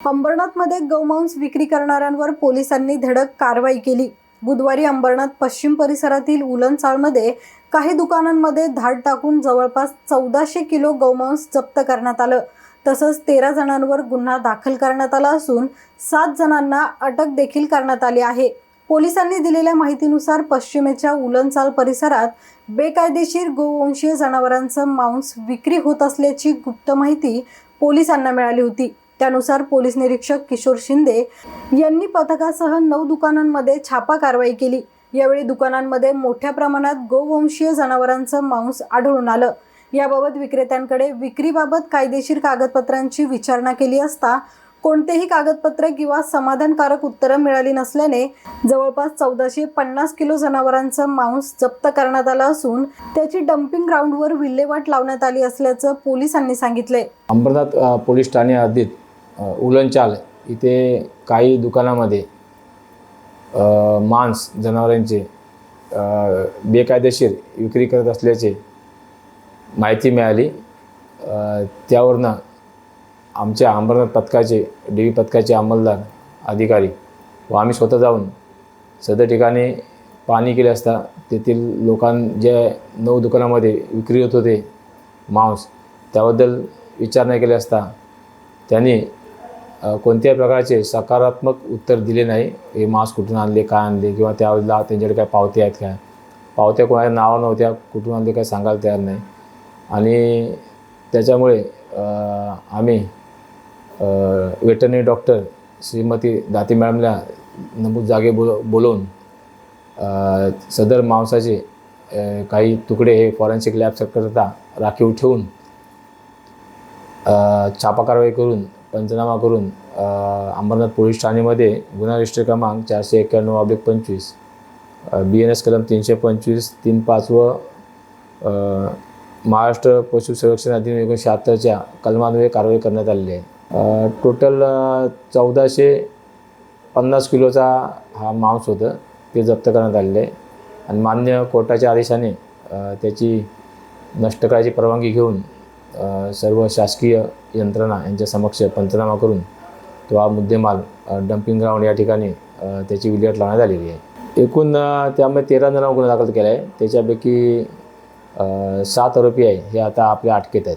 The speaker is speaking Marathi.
अंबरनाथमध्ये गौमांस विक्री करणाऱ्यांवर पोलिसांनी धडक कारवाई केली. बुधवारी अंबरनाथ पश्चिम परिसरातील उलनचाळमध्ये काही दुकानांमध्ये धाड टाकून जवळपास चौदाशे किलो गौमांस जप्त करण्यात आलं. तसंच तेरा जणांवर गुन्हा दाखल करण्यात आला असून सात जणांना अटक देखील करण्यात आली आहे. पोलिसांनी दिलेल्या माहितीनुसार पश्चिमेच्या उलनचाल परिसरात बेकायदेशीर गोवंशीय जनावरांचं मांस विक्री होत असल्याची गुप्त माहिती पोलिसांना मिळाली होती. त्यानुसार पोलीस निरीक्षक किशोर शिंदे यांनी पथकासह नऊ दुकानांमध्ये छापा कारवाई केली. यावेळी दुकानांमध्ये मोठ्या प्रमाणात गोवंशीय जनावरांचं मांस आढळून आलं. याबाबत विक्रेत्यांकडे विक्रीबाबत कायदेशीर कागदपत्रांची विचारणा केली असता कोणतेही कागदपत्र किंवा समाधानकारक उत्तरं मिळाली नसल्याने जवळपास चौदाशे पन्नास किलो जनावरांचं मांस जप्त करण्यात आलं असून त्याची डम्पिंग ग्राउंडवर विल्हेवाट लावण्यात आली असल्याचं पोलिसांनी सांगितले अंबरनाथ पोलीस ठाणे हद्दीत उलनचाल इथे काही दुकानामध्ये मांस जनावरांचे बेकायदेशीर विक्री करत असल्याचे माहिती मिळाली. त्यावरनं आमच्या अंबरनाथ पथकाचे डी व्ही पथकाचे अंमलदार अधिकारी व आम्ही स्वतः जाऊन सदर ठिकाणी पाहणी केली असता तेथील लोकां जे नऊ दुकानामध्ये विक्री होत होते मांस त्याबद्दल विचारणा केली असता त्यांनी कोणत्याही प्रकारचे सकारात्मक उत्तर दिले नाही. हे मास्क कुठून आणले काय आणले किंवा त्यावेळेला त्यांच्याकडे काय पावत्या आहेत काय पावत्या कोणाच्या नावं नव्हत्या कुठून आणले काय सांगायला तयार नाही. आणि त्याच्यामुळे आम्ही वेटरनरी डॉक्टर श्रीमती दाती मॅडमला नमूद जागे बोल बोलवून सदर मांसाचे काही तुकडे हे फॉरेन्सिक लॅबकरता राखीव ठेवून छापा कारवाई करून पंचनामा करून अंबरनाथ पोलीस ठाणेमध्ये गुन्हा रजिस्टर क्रमांक चारशे एक्क्याण्णव अब्लिक पंचवीस बी एन एस कलम तीनशे पंचवीस तीन पाच व महाराष्ट्र पशु संरक्षण अधिनियम एकोणीसशे शहात्तरच्या कलमान्वये कारवाई करण्यात आलेली आहे. टोटल चौदाशे पन्नास किलोचा हा मांस होतं ते जप्त करण्यात आलेलं आहे. आणि मान्य कोर्टाच्या आदेशाने त्याची नष्ट करायची परवानगी घेऊन सर्व शासकीय यंत्रणा यांच्या समक्ष पंचनामा करून तो हा मुद्देमाल डम्पिंग ग्राउंड या ठिकाणी त्याची विल्हेवाट लावण्यात आलेली आहे. एकूण त्यामुळे त्यामध्ये तेरा जणांवर गुन्हा दाखल केला आहे. त्याच्यापैकी सात आरोपी आहे. हे आता आपल्या अटकेत आहेत.